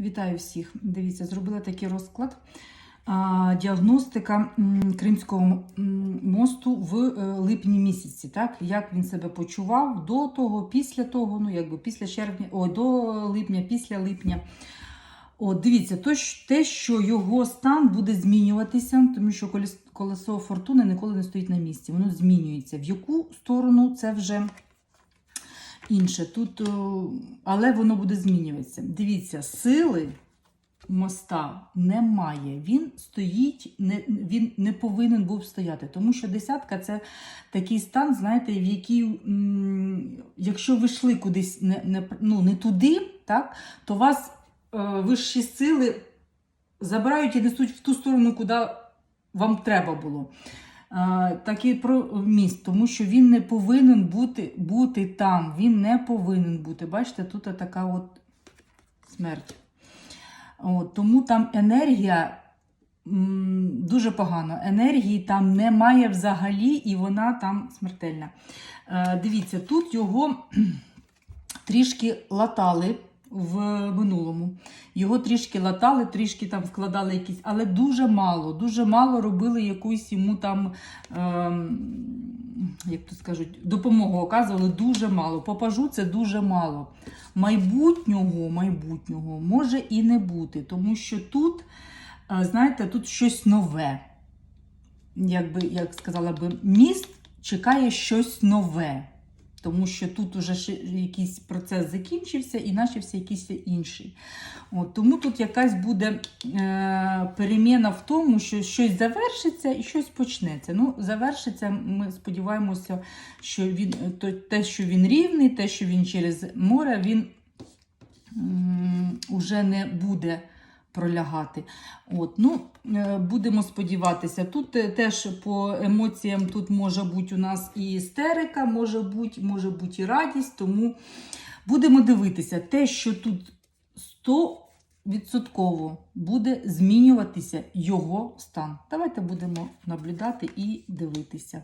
Вітаю всіх. Дивіться, зробила такий розклад. Діагностика Кримського мосту в е, липні місяці. Так? Як він себе почував до того, після того, ну якби після червня, ой, до липня, після липня. От, дивіться, то, те, що його стан буде змінюватися, тому що колесо фортуни ніколи не стоїть на місці, воно змінюється. В яку сторону це вже інше. Тут, але воно буде змінюватися. Дивіться, сили моста немає. Він стоїть, не, він не повинен був стояти. Тому що десятка це такий стан, знаєте, в який, якщо ви йшли кудись не, не, ну, не туди, так, то вас е, вищі сили забирають і несуть в ту сторону, куди вам треба було. Е, Так і про міст, тому що він не повинен бути, бути там. Він не повинен бути. Бачите, тут така от смерть. От, тому там енергія дуже погано. Енергії там немає взагалі, і вона там смертельна. Е, Дивіться, тут його трішки латали в минулому. Його трішки латали, трішки там вкладали якісь, але дуже мало, дуже мало робили якусь йому там, ем, як то скажуть, допомогу оказували дуже мало. Попажу це дуже мало. Майбутнього, майбутнього може і не бути, тому що тут, е, знаєте, тут щось нове. Якби, як сказала би, міст чекає щось нове. Тому що тут уже якийсь процес закінчився і почався якийсь інший. От, тому тут якась буде е, переміна в тому, що щось завершиться і щось почнеться. Ну, завершиться, ми сподіваємося, що він, то, те, що він рівний, те, що він через море, він м, уже не буде пролягати. От, ну, е, будемо сподіватися. Тут е, теж по емоціям тут може бути у нас і істерика, може бути, може бути і радість, тому будемо дивитися. Те, що тут 100% буде змінюватися його стан. Давайте будемо наблюдати і дивитися.